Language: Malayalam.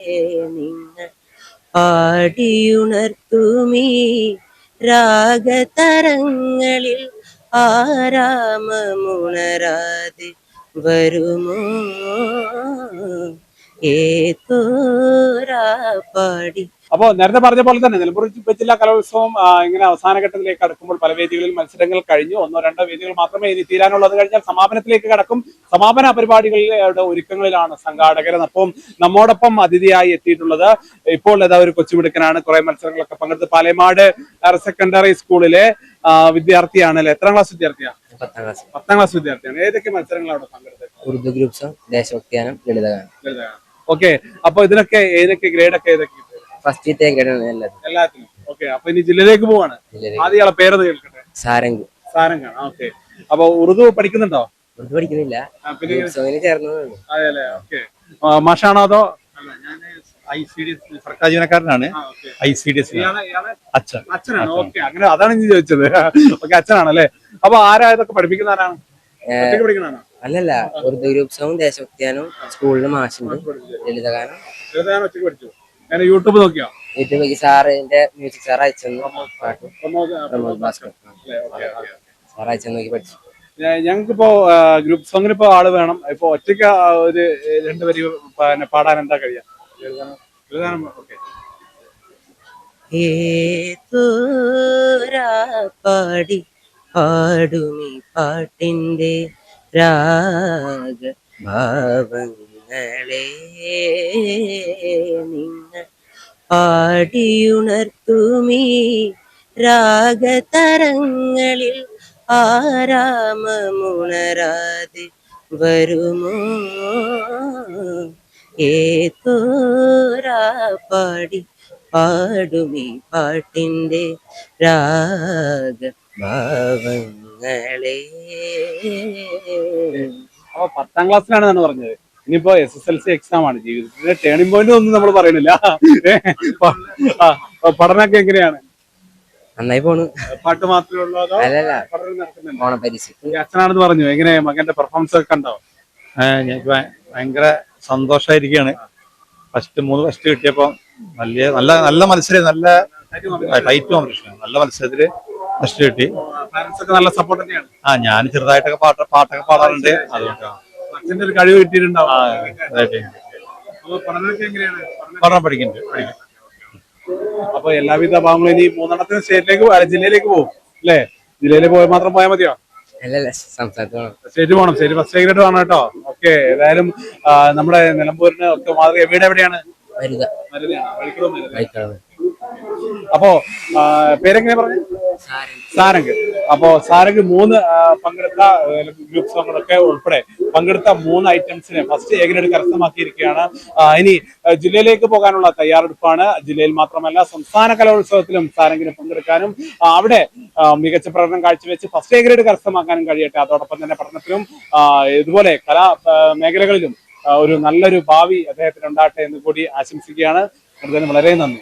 നിങ്ങൾ പാടിയുണർത്തുമീ രാഗതരങ്ങളിൽ ആരാമമുണരാതെ വരുമോ? ഏതോരാ പാടി അപ്പോ നേരത്തെ പറഞ്ഞ പോലെ തന്നെ നിലമ്പൂർ ജില്ലാ കലോത്സവം ഇങ്ങനെ അവസാന ഘട്ടത്തിലേക്ക് കടക്കുമ്പോൾ പല വേദികളിൽ മത്സരങ്ങൾ കഴിഞ്ഞു. ഒന്നോ രണ്ടോ വേദികൾ മാത്രമേ ഇനി തീരാനുള്ളത് കഴിഞ്ഞാൽ സമാപനത്തിലേക്ക് കടക്കും. സമാപന പരിപാടികളുടെ ഒരുക്കങ്ങളിലാണ് സംഘാടകർ. അപ്പം നമ്മോടൊപ്പം അതിഥിയായി എത്തിയിട്ടുള്ളത് ഇപ്പോൾ ഏതാ ഒരു കൊച്ചുമിടുക്കനാണ്. കുറെ മത്സരങ്ങളൊക്കെ പങ്കെടുത്ത് പാലേമാട് ഹയർ സെക്കൻഡറി സ്കൂളിലെ വിദ്യാർത്ഥിയാണ് അല്ലെ? എത്രാം ക്ലാസ് വിദ്യാർത്ഥിയാണ് പത്താം ക്ലാസ്. പത്താം ക്ലാസ് വിദ്യാർത്ഥിയാണ്. ഏതൊക്കെ മത്സരങ്ങളാണ് പങ്കെടുത്തത് ഉറുദു ഗ്രൂപ്പ് ദേശഭക്തിയാനം ലളിതഗാനം ഓക്കെ. അപ്പൊ ഇതിനൊക്കെ ഏതൊക്കെ ഗ്രേഡൊക്കെ ഏതൊക്കെ കിട്ടി? ഫസ്റ്റ് ഗ്രേഡ് ആണ് എല്ലാത്തിനും. ഓക്കെ അപ്പൊ ഇനി ജില്ലയിലേക്ക് പോവാണ്. ആദ്യം പേരത് കേൾക്കട്ടെ? സാരംഗ്. സാരംഗാണ് ഓക്കെ. അപ്പൊ ഉറുദു പഠിക്കുന്നുണ്ടോ? ഉറുദു പഠിക്കുന്നില്ല. സോങ്ങിന് അതെ അല്ലേ ഓക്കെ. മാഷാണോ അതോ? ഐ സി ഡി എസ് സർക്കാർ ജീവനക്കാരനാണ്. ഐ സി ഡി എസ് അച്ഛൻ. അച്ഛനാണ്? ഓക്കെ അങ്ങനെ അതാണ് ഞാൻ ചോദിച്ചത്. ഓക്കെ അച്ഛനാണല്ലേ? അപ്പൊ ആരാ ഇതൊക്കെ പഠിപ്പിക്കുന്ന ആരാണ് അല്ലല്ല ഉറുദു ഗ്രൂപ്പ് സോങ് ദേശഭക്തിയാനും സ്കൂളിൽ മാഷുണ്ട് ലളിതഗാനം. ലളിതഗാനം ഒറ്റയ്ക്ക് പഠിച്ചു. ഞാൻ യൂട്യൂബ് നോക്കിയോ? യൂട്യൂബിലേക്ക് സാറിന്റെ മ്യൂസിക് സാർ അയച്ചു പാട്ട്. പ്രമോദ് ഭാസ്കർ. സാർ നോക്കി പഠിച്ചു. ഞങ്ങൾക്കിപ്പോ ഗ്രൂപ്പ് സോങ്ങിന് ഇപ്പോ ആൾ വേണം. ഇപ്പൊ ഒറ്റയ്ക്ക് ഒരു ഏ, രണ്ട് വരി പിന്നെ പാടാൻ എന്താ കഴിയാ? പാടി പാടുമി പാട്ടിന്റെ രാഗ ഭാവങ്ങളെ നിങ്ങൾ പാടിയുണർത്തുമീ രാഗതരങ്ങളിൽ ആരാമമുണരാതെ വരുമോ? ഏതോരാ പാടി പാടുമീ പാട്ടിന്റെ രാഗ ഭാവങ്ങളെ. അപ്പൊ പത്താം ക്ലാസ്സിലാണ് പറഞ്ഞത്. ഇനിയിപ്പോ S S L C exam ആണ്. ജീവിതത്തിന്റെ ടേണിംഗ് പോയിന്റ് ഒന്നും നമ്മൾ പറയണില്ല. പഠനമൊക്കെ എങ്ങനെയാണ്? നന്നായി പോണു. പാട്ട് മാത്രമേ അച്ഛനാണെന്ന് പറഞ്ഞു. എങ്ങനെ മകന്റെ പെർഫോമൻസ് ഒക്കെ കണ്ടോ? ഞങ്ങൾക്ക് ഭയങ്കര സന്തോഷമായിരിക്കാണ് ഫസ്റ്റ് മൂന്ന് ഫസ്റ്റ് കിട്ടിയപ്പോ വലിയ നല്ല നല്ല മത്സരം നല്ല ടൈറ്റ് കോമ്പറ്റീഷൻ നല്ല മത്സരത്തിൽ ഫസ്റ്റ് കിട്ടി. പാരന്റ്സ് ഒക്കെ നല്ല സപ്പോർട്ട് തന്നെയാണ് ആ ഞാൻ ചെറുതായിട്ടൊക്കെ പാട്ട് പാട്ടൊക്കെ പാടാറുണ്ട്. അതുകൊണ്ട്. അച്ഛന്റെ ഒരു കഴിവ് കിട്ടിയിട്ടുണ്ടാവും. അപ്പൊ പഠനമൊക്കെ എങ്ങനെയാണ്? പഠനം- പഠനം പഠിക്കുന്നുണ്ട് പഠിക്കും. അപ്പൊ എല്ലാവിധ ഭാഗങ്ങളും ഇനി മൂന്നെണ്ണത്തിന് സ്റ്റേറ്റിലേക്ക് ജില്ലയിലേക്ക് പോകും അല്ലേ? ജില്ലയിൽ പോയി മാത്രം പോയാൽ മതിയോ? സ്റ്റേറ്റ് പോകണം സ്റ്റേറ്റ് ഫസ്റ്റ് ഗ്രേഡ് വേണം കേട്ടോ. ഓക്കെ ഏതായാലും നമ്മുടെ നിലമ്പൂരിന് ഒക്കെ മാതൃക വീട് എവിടെയാണ്? അപ്പോ പേരെങ്ങനെ പറഞ്ഞു? സാരംഗ്. അപ്പോ സാരംഗ് മൂന്ന് പങ്കെടുത്ത ഗ്രൂപ്പ് സോങ്ങുകളൊക്കെ ഉൾപ്പെടെ പങ്കെടുത്ത മൂന്ന് ഐറ്റംസിനെ ഫസ്റ്റ് ഗ്രേഡ് കരസ്ഥമാക്കിയിരിക്കുകയാണ്. ഇനി ജില്ലയിലേക്ക് പോകാനുള്ള തയ്യാറെടുപ്പാണ്. ജില്ലയിൽ മാത്രമല്ല സംസ്ഥാന കലോത്സവത്തിലും സാരംഗിന് പങ്കെടുക്കാനും അവിടെ മികച്ച പ്രകടനം കാഴ്ചവെച്ച് ഫസ്റ്റ് ഗ്രേഡ് കരസ്ഥമാക്കാനും കഴിയട്ടെ. അതോടൊപ്പം തന്നെ പഠനത്തിലും ഇതുപോലെ കലാ മേഖലകളിലും ഒരു നല്ലൊരു ഭാവി അദ്ദേഹത്തിന് ഉണ്ടാകട്ടെ എന്ന് കൂടി ആശംസിക്കുകയാണ്. വളരെ നന്ദി.